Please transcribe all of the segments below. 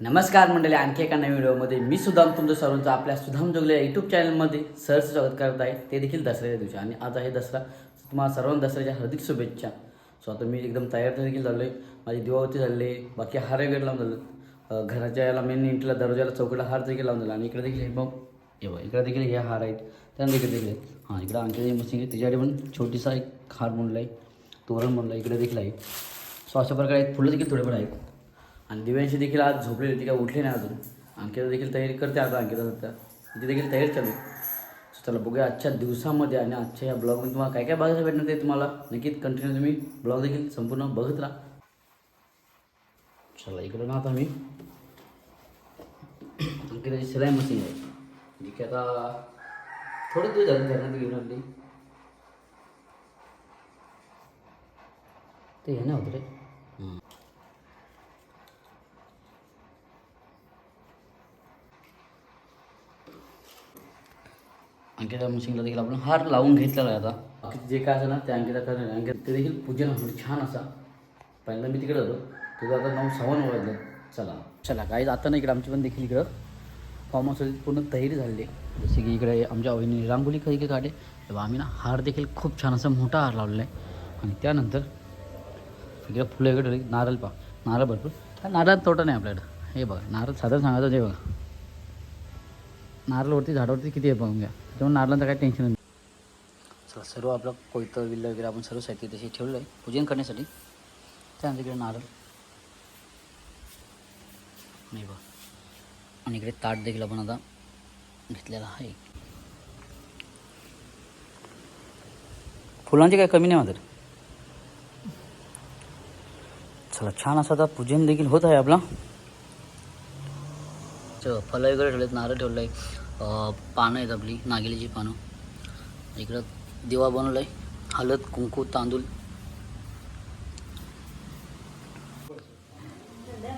नमस्कार मंडळी आणखी एका नवीन व्हिडिओमध्ये मी सुदाम तुमचं सर्वांचं आपल्या सुधाम जोगले यूट्यूब चॅनलमध्ये सहर्ष स्वागत करत आहे. ते देखील दसऱ्याच्या दिवशी. आणि आज आहे दसरा. तुम्हाला सर्वांना दसऱ्याच्या हार्दिक शुभेच्छा. सो आता मी एकदम तयार देखील झालो आहे माझी दिवावती झाले आहे. बाकी हार वगैरे लावून झालं घराच्या याला मेन इंटला दरवाजाला चौकडा हार देखील लावून झाला. आणि इकडे देखील हे बघ. हे बघ इकडे देखील हे हार आहेत. त्यांना देखील देखील आहेत. हां इकडं आणखी मशीन आहे. तिच्याकडे पण छोटीसा एक हार म्हणला आहे. तोरण म्हणला इकडे देखील आहे. सो अशा प्रकारे आहेत. फुलं देखील थोडेफार आहेत. आणि दिव्यांशी देखील आज झोपलेली ती काय उठली नाही अजून. अंकिता देखील तयारी करते आता अंकिता सध्या ती देखील तयारी चालू आहे. सो चला बघूया आजच्या दिवसामध्ये आणि आजच्या या ब्लॉगमध्ये तुम्हाला काय काय बघायला भेटणार ते तुम्हाला नक्कीच कंटिन्यू तुम्ही ब्लॉग देखील संपूर्ण बघत राहा. चला इकडं ना आता मी. अंकिताची सिलाई मशीन आहे. जी की आता थोडं दिवस झालं त्यांना घेऊन आणली ते हे नाही होतं रे हं. अंकिता मशीनला देखील आपण हार लावून घेतलेला आहे आता. बाकी जे काय असेल ना ते अंकिता करणार अंकित ते देखील पूजन म्हणजे छान असा. पहिल्यांदा मी तिकडे होतो. तुझं आता नऊ सव्वा नऊ वाजलं. चला. चला काही आता नाही इकडे आमची पण देखील इकडं फॉर्म हाऊस पूर्ण तयारी झालेली आहे. जसे की इकडे आमच्या वहिनी रांगोळी काही काढे तेव्हा आम्ही ना हार देखील खूप छान असा मोठा हार लावलेला आहे. आणि त्यानंतर इकडे फुलं इकडे. नारळ पा नारळ भरपूर. त्या नारळात तोटा नाही आपल्याकडं. हे बघा नारळ साधारण सांगायचं ते बघा. नारळवरती झाडावरती किती आहे बघून घ्या. त्यामुळे नारळांचं काही टेन्शन नाही. चला सर्व आपलं कोयतं विल्ल वगैरे आपण सर्व साहित्य तसे ठेवलं आहे पूजन करण्यासाठी. त्यानंतर इकडे नारळ. नाही बघ आणि इकडे ताट देखील आपण आता घेतलेला आहे. फुलांची काही कमी नाही मात्र चला छान असं आता पूजन देखील होत आहे आपला. फळं वगैरे ठेवलेत नारळ ठेवलं आहे पानं आहेत आपली नागिलीची पानं. इकडं दिवा बनवलं आहे हळद कुंकू तांदूळ.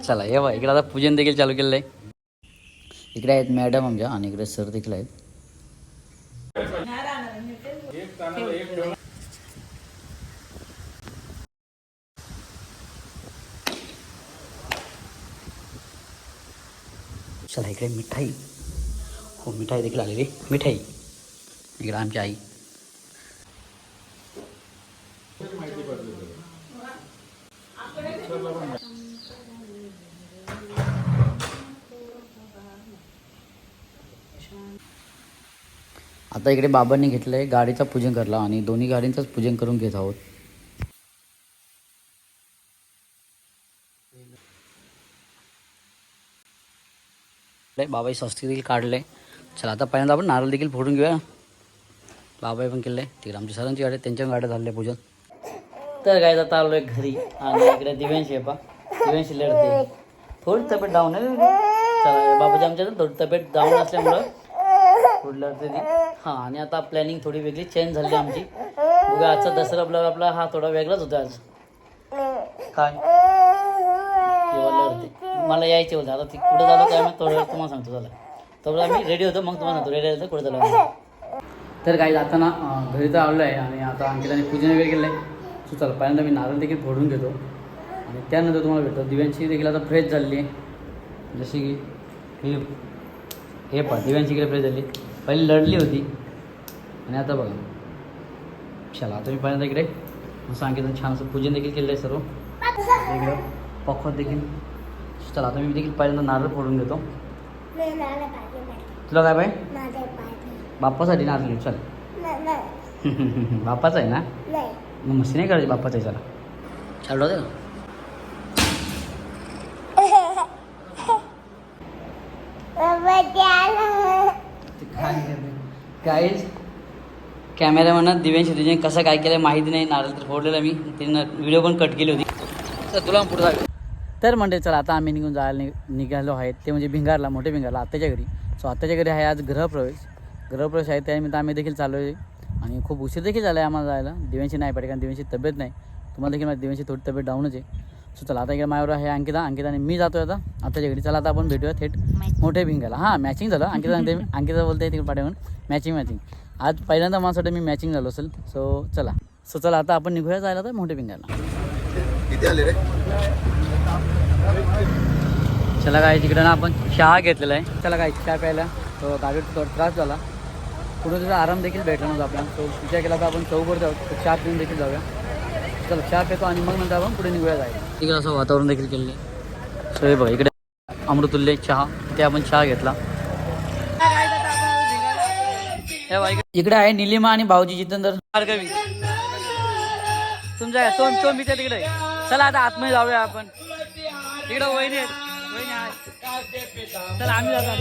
चला ये बा इकडे आता पूजन देखील चालू केलेलं आहे. इकडे आहेत मॅडम आमच्या आणि इकडे सर देखील आहेत. चला इकडे मिठाई. हो मिठाई देखील आलेली मिठाई। इकडे आमची आई। आता इकडे बाबांनी घेतलं आहे गाडीचं पूजन करला आणि दोन्ही गाडींचंच पूजन करून घेत आहोत. बाबाई स्वस्तिक देखील काढलंय. चला आता पहिल्यांदा आपण नारळ देखील फोडून घेऊया. बाबाई पण केले तिकडे आमच्या सरांची गाडी त्यांच्या गाड्या झाले पूजन. तर काय आता आलो आहे घरी आणि इकडे दिव्यांशी आहे पा दिव्यांशी लढते. थोडी तब्येत डाऊन आहे. चला बाबाजी आमच्या थोडी तब्येत डाऊन असल्यामुळं थोडी लढते ती. हां आणि आता प्लॅनिंग थोडी वेगळी चेंज झाली आमची. बघा आजचा दसरा ब्लॉग आपला हा थोडा वेगळाच होता आज. काय? लढते. मला यायचे होते आता ती कुठं झालं काय मग थोड्या वेळ तुम्हाला सांगतो झालं तेवढं आम्ही रेडी होतो. मग तुम्हाला रेडी होतं कुठं झालं तर काही आता ना घरी तर आलो आहे आणि आता अंकिताने पूजन वगैरे केलं आहे सो चला पहिल्यांदा मी नारळ देखील फोडून घेतो. आणि त्यानंतर तुम्हाला भेटतो. दिव्यांची देखील आता फ्रेश झाली आहे. जशी की हे हे पहा दिव्यांची इकडे फ्रेश झाली पहिली लढली होती. आणि आता बघा. चला आता मी पहिल्यांदा इकडे. असं अंकिताने छान असं पूजन देखील केलं आहे सर्व. इकडं पखवत देखील. चला आता मी देखील पहिल्यांदा नारळ फोडून घेतो. तुला काय पाहिजे? बाप्पासाठी घेऊ चल. बाप्पाचा आहे ना? मग मस्ती नाही करायची बाप्पाचा आहे चला. चालू दे. काहीच कॅमेरामॅन दिव्यांशी तुझे कसं काय केलं माहिती नाही. नारळ तर फोडलेला मी. तिने व्हिडिओ पण कट केली होती. तर तुला पुढे जाऊ. तर म्हणजे चला आता आम्ही निघून जायला नि निघालो आहेत ते म्हणजे भिंगारला मोठे भिंगारला आत्याच्या घरी. सो आत्याच्या घरी आहे आज गृहप्रवेश गृहप्रवेश आहे त्यानिमित्त आम्ही देखील चाललो आहे आणि खूप उशीर देखील झाला आहे आम्हाला जायला. दिव्यांशी नाही पाहिजे कारण दिव्यांची तब्येत नाही. तुम्हाला देखील माझी दिव्यांची थोडी तब्येत डाऊनच आहे. सो चला आता इकडे माझ्यावर आहे अंकिता. अंकिता आणि मी जातो आता आत्याच्या घरी. चला आता आपण भेटूया थेट मोठे भिंगाला हां मॅचिंग झालं. अंकिता सांगते मी अंकिता बोलते तिकडे पाठवून मॅचिंग मॅचिंग आज पहिल्यांदा माझ्यासाठी मी मॅचिंग झालो असेल. सो चला. सो चला आता आपण निघूया जायला तर मोठे भिंगाला किती आले रे. चला काय तिकडं ना आपण चहा घेतलेला आहे. चला काय चहा प्यायला. तो गाडीवर थोडा त्रास झाला. पुढे तुझा आराम देखील भेटला नव्हता आपल्याला. तो विचार केला तर आपण चौकवर जाऊ चहा पिऊन देखील जाऊया. चला चहा पितो आणि मग नंतर आपण पुढे निघूया जायला तिकडे असं वातावरण देखील केलेलं सो हे बघा इकडे अमृतुल्य चहा ते आपण चहा घेतला. इकडे- आहे निलिमा आणि भाऊजी जितेंद्र. तुमच्या सोन सोन तिकडे. चला आता आतमध्ये जाऊया आपण. तिकडे वहिनी आहेत. वहिनी चला आम्ही जातो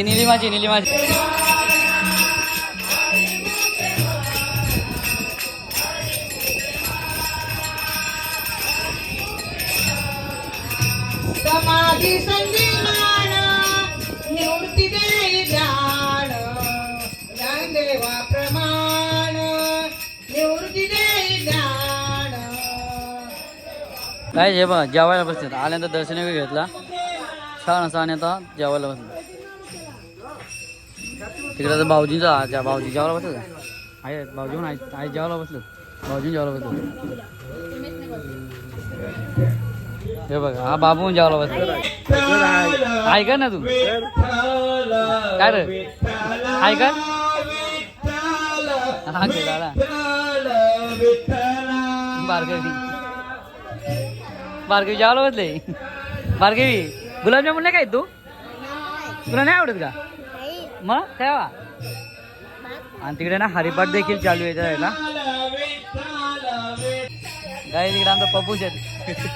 ती निलिमाची निलिमाची समाधी संजीवन निवृत्ती देई ध्यान ज्ञानदेवा प्रमाण निवृत्ती देई ज्ञान काय हे बघा जेवायला बसले आल्यानंतर दर्शन घेतला. छान असं आणि आता जेवायला बसलो. तिकडे तर भाऊजीचा त्या भाऊजी जेवायला बसलं का आहे भाऊजी पण आहे जेवायला बसलं भाऊजी जेवायला बसलं हे बघा हा बाबू जेवायला बसला. ऐका ना तू. काय रे? ऐका. हा खेळाला बारगवी बारगवी जेवायला बसले. बारगवी गुलाबजामुन नाही काय तू? तुला नाही आवडत का? मग ठेवा. आणि तिकडे ना हरिपाठ देखील चालू आहे त्याला काय तिकडे आमचा पप्पूच आहेत.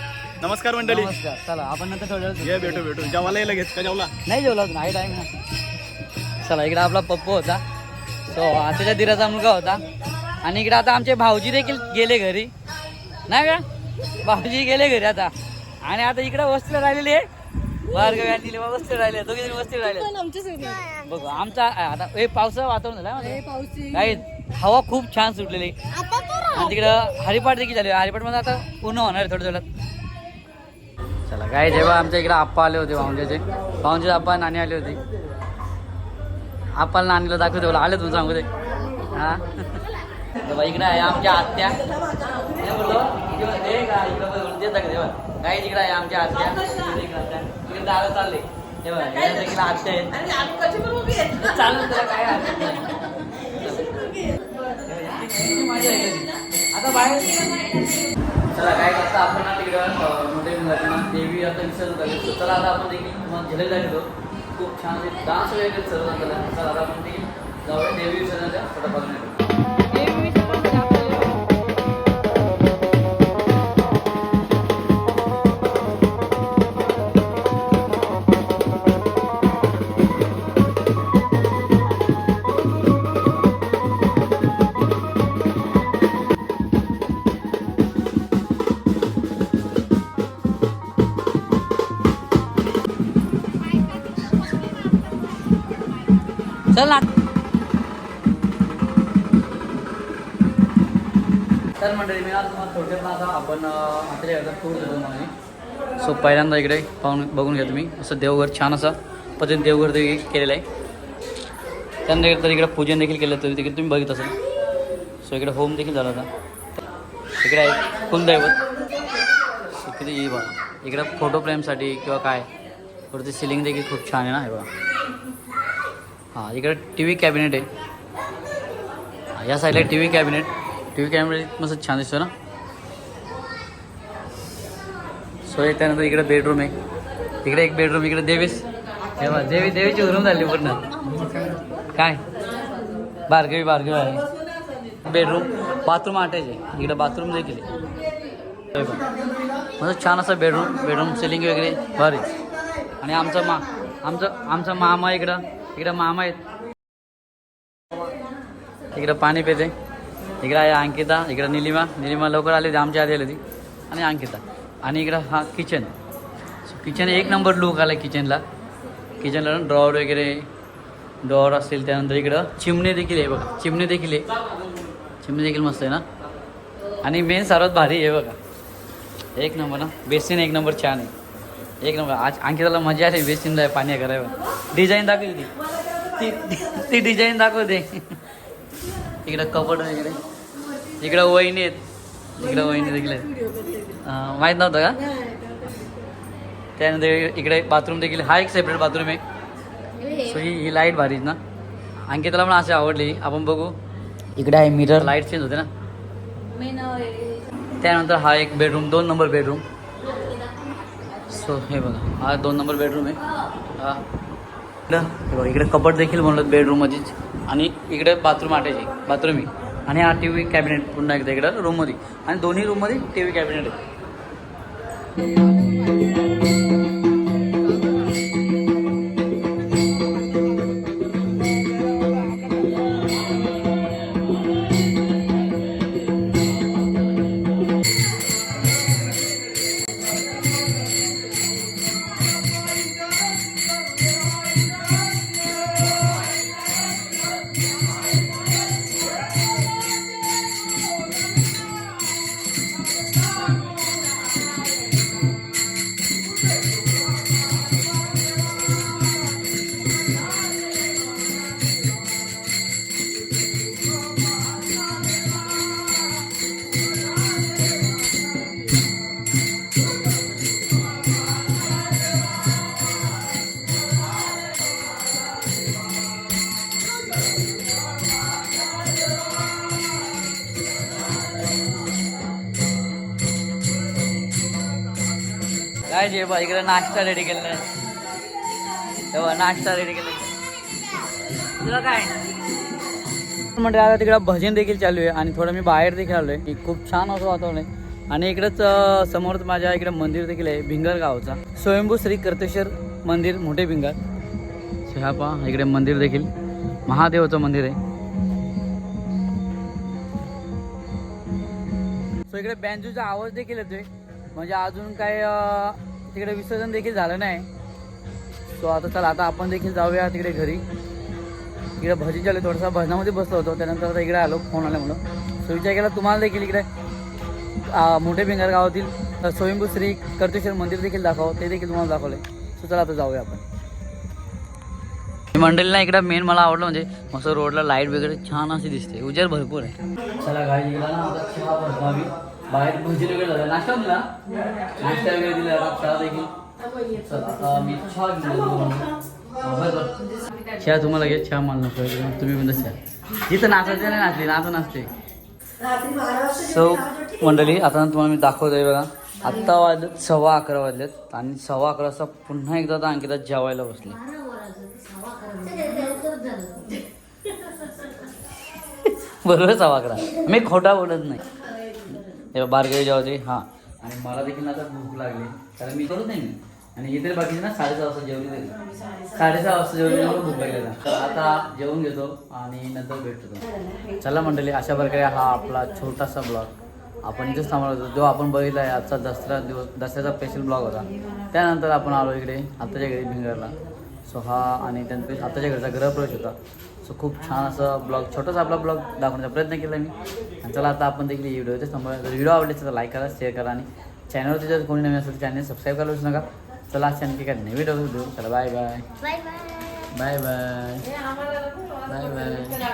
नमस्कार मंडळी. नमस्कार. चला आपण नंतर ये भेटू भेटू. जेवायला लगेच का? जेवला? नाही जेवला अजून आहे टाईम ना चला इकडे आपला पप्पू होता. सो आताच्या दिराचा मुलगा होता. आणि इकडे आता आमचे भाऊजी देखील गेले घरी. नाही का? भाऊजी गेले घरी आता. आणि आता इकडे वस्तीला राहिलेली आहे. भार्गवी आणि निलिमा वस्तीला राहिले दोघे जण वस्तीला राहिले बघू आमचा आता हे पावसाचं वातावरण झालं काही हवा खूप छान सुटलेली. आणि तिकडं हरिपाठ देखील झाले. हरिपाठमध्ये आता पूर्ण होणार आहे थोडं थोड्यात चला काय जेव्हा आमच्या इकडे आप्पा आले होते भाऊंजेचे. भाऊंचे आप्पा नाणी आले होते. आप्पाला नाणीला दाखवते बोला. आले तुम्ही सांगू दे. हा? इकडे आहे आमच्या आत्या. इकडे? काय तिकडे आहे आमच्या आत्या इकडे आत्या. इकडे दादा चालले. हे बघा, या देखील आत्या आहेत. चालू त्याला काय हरकत नाही. आता बाहेर चला काय आता आपण ना तिकडं अं, मोठे मुलाचे ना देवी आता विसर्जन झाले तर चला आता आपण देखील तुम्हाला झेलेला घेतो. खूप छान डान्स वगैरे सर्व झालं चला आता आपण देखील जाऊया देवी विसर्जनाच्या फोटो चल ना तर मंडळी मी आज तुम्हाला थोडक्यात ना आता आपण टूर देतो सो पहिल्यांदा इकडे पाहून बघून घ्या तुम्ही. असं देवघर छान असं पद्धतीने देवघर देखील केलेलं आहे. त्यानंतर इकडे पूजन देखील केलं तरी देखील तुम्ही बघित असाल. सो इकडे होम देखील झाला होता. इकडे आहे कुलदैवत. सो किती येई बघा. इकडे फोटो फ्रेमसाठी किंवा काय वरती सिलिंग देखील खूप छान आहे ना हे बघा. हां इकडे टी व्ही कॅबिनेट आहे. या साईडला T V cabinet. T V cabinet मस्त छान दिसतो ना? सो त्यानंतर इकडे बेडरूम आहे. इकडे एक बेडरूम इकडे देवीस. तेव्हा देवी देवीची रूम झाली पूर्ण. काय? बारगवी बारगवी आहे बेडरूम बाथरूम अटॅच आहे. इकडे बाथरूम देखील आहे. मस्त छान असं बेडरूम बेडरूम सिलिंग वगैरे भारी आणि आमचं मा आमचं आमचा मामा इकडं. इकडं मामा आहेत. इकडं पाणी पेते. इकडं आहे अंकिता इकडं निलिमा. निलिमा लवकर आली होती आमच्या आधी आली होती. आणि अंकिता. आणि इकडं हा किचन. किचन एक नंबर लुक आला किचनला किचनला ड्रॉवर वगैरे ड्रॉवर असतील त्यानंतर इकडं चिमणी देखील आहे बघा. चिमणी देखील आहे. चिमणी देखील मस्त आहे ना? आणि मेन सर्वात भारी आहे बघा. एक नंबर ना बेसिन एक नंबर छान आहे. एक नंबर. आज अंकिताला मजा आली बेसिनला पाणी करायला. डिझाईन दाखवली ती ती डिझाईन दाखवते इकडं कपड वगैरे. इकडं वहिनी आहेत. इकडं वहिनी देखील आहेत अं, माहीत नव्हतं का? त्यानंतर इकडे बाथरूम देखील. हा एक सेपरेट बाथरूम आहे. सो ही ही लाइट भारीच ना. अंकिताला पण अशी आवडली. आपण बघू. इकडे आहे मिरर लाइट चेंज होते ना. त्यानंतर हा एक बेडरूम दोन नंबर बेडरूम सो हे बघा हा दोन नंबर बेडरूम आहे. हा. इकडं हे बघा इकडे कपड देखील म्हणलं बेडरूममध्येच आणि इकडे बाथरूम अटॅच आहे बाथरूम आहे. आणि हा टी व्ही कॅबिनेट पुन्हा एकदा इकडं रूममध्ये आणि दोन्ही रूममध्ये टी व्ही कॅबिनेट आहे. काय जे बा इकडे नाश्ता रेडी केलेला. आहे तेव्हा नाश्ता रेडी केला तुला काय? म्हणजे आता तिकडं भजन देखील चालू आहे आणि थोडं मी बाहेर देखील आलोय. की खूप छान असं वातावरण आहे. आणि इकडंच अं, समोरच माझ्या इकडे मंदिर देखील आहे भिंगर गावचा. स्वयंभू श्री कर्तेश्वर मंदिर मोठे भिंगर. ह्या पहा इकडे मंदिर देखील. महादेवाचं मंदिर आहे. सो इकडे बँजूचा आवाज देखील येतोय. म्हणजे अजून काय तिकडे विसर्जन देखील झालं नाही. सो आता चला आता आपण देखील जाऊया तिकडे घरी. इकडे भजी चालू थोडासा भजनामध्ये बसलो होतो त्यानंतर आता इकडे आलो फोन आल्यामुळं सो विचार केला तुम्हाला देखील इकडे मोठे भिंगार गावातील स्वयंभू श्री कर्तेश्वर मंदिर देखील दाखव ते देखील तुम्हाला दाखवले. सो चला आता जाऊया आपण. मंडळीला इकडं मेन मला आवडलं म्हणजे मस्त रोडला लाइट वगैरे छान अशी दिसते उजेर भरपूर आहे. चला गाडी बाहेर भजन वगैरे झालं. नाश्ता दिला? नाश्ता वगैरे दिला. आता चहा देखील. चला मी चहा घेऊन चहा तुम्हाला घे चहा मला नको. तुम्ही पण चहा. जिथं नाचायचं नाही नाचली नाच नाचते सो मंडळी आता तुम्हाला मी दाखवतोय बघा. आत्ता वाजलेत सव्वा अकरा वाजलेत. आणि सव्वा अकरा वाजता पुन्हा एकदा तर अंकिता जेवायला बसली. बरोबर सव्वा अकरा. मी खोटा बोलत नाही. तेव्हा बारगावी जेवायचे. हां. आणि मला देखील आता भूक लागली. कारण मी करत नाही. आणि इतर बाकीचे ना साडेसहा वाजता जेवली तरी. साडेसहा वाजता जेवली भूक लागली तर आता जेवून घेतो आणि नंतर भेटतो चला मंडळी अशा प्रकारे हा आपला छोटासा ब्लॉग आपण इथेच थांबलो होतो. जो आपण बघितला आहे आजचा दसरा दिवस दसऱ्याचा स्पेशल ब्लॉग होता. त्यानंतर आपण आलो इकडे आत्ताच्या घरी भिंगरला. सो हा आणि त्यांचा आत्ताच्या घरचा गृहप्रवेश होता. सो खूप छान असं ब्लॉग छोटासा आपला ब्लॉग दाखवण्याचा प्रयत्न केला मी. आणि चला आता आपण देखील व्हिडिओ ते समोर जर व्हिडिओ आवडले तर लाईक करा शेअर करा आणि चॅनलवरती जर कोणी नवीन असेल चॅनल सबस्क्राईब करायला नका. चला आज आणखी काय नवीन व्हिडिओ चला bye bye bye bye bye bye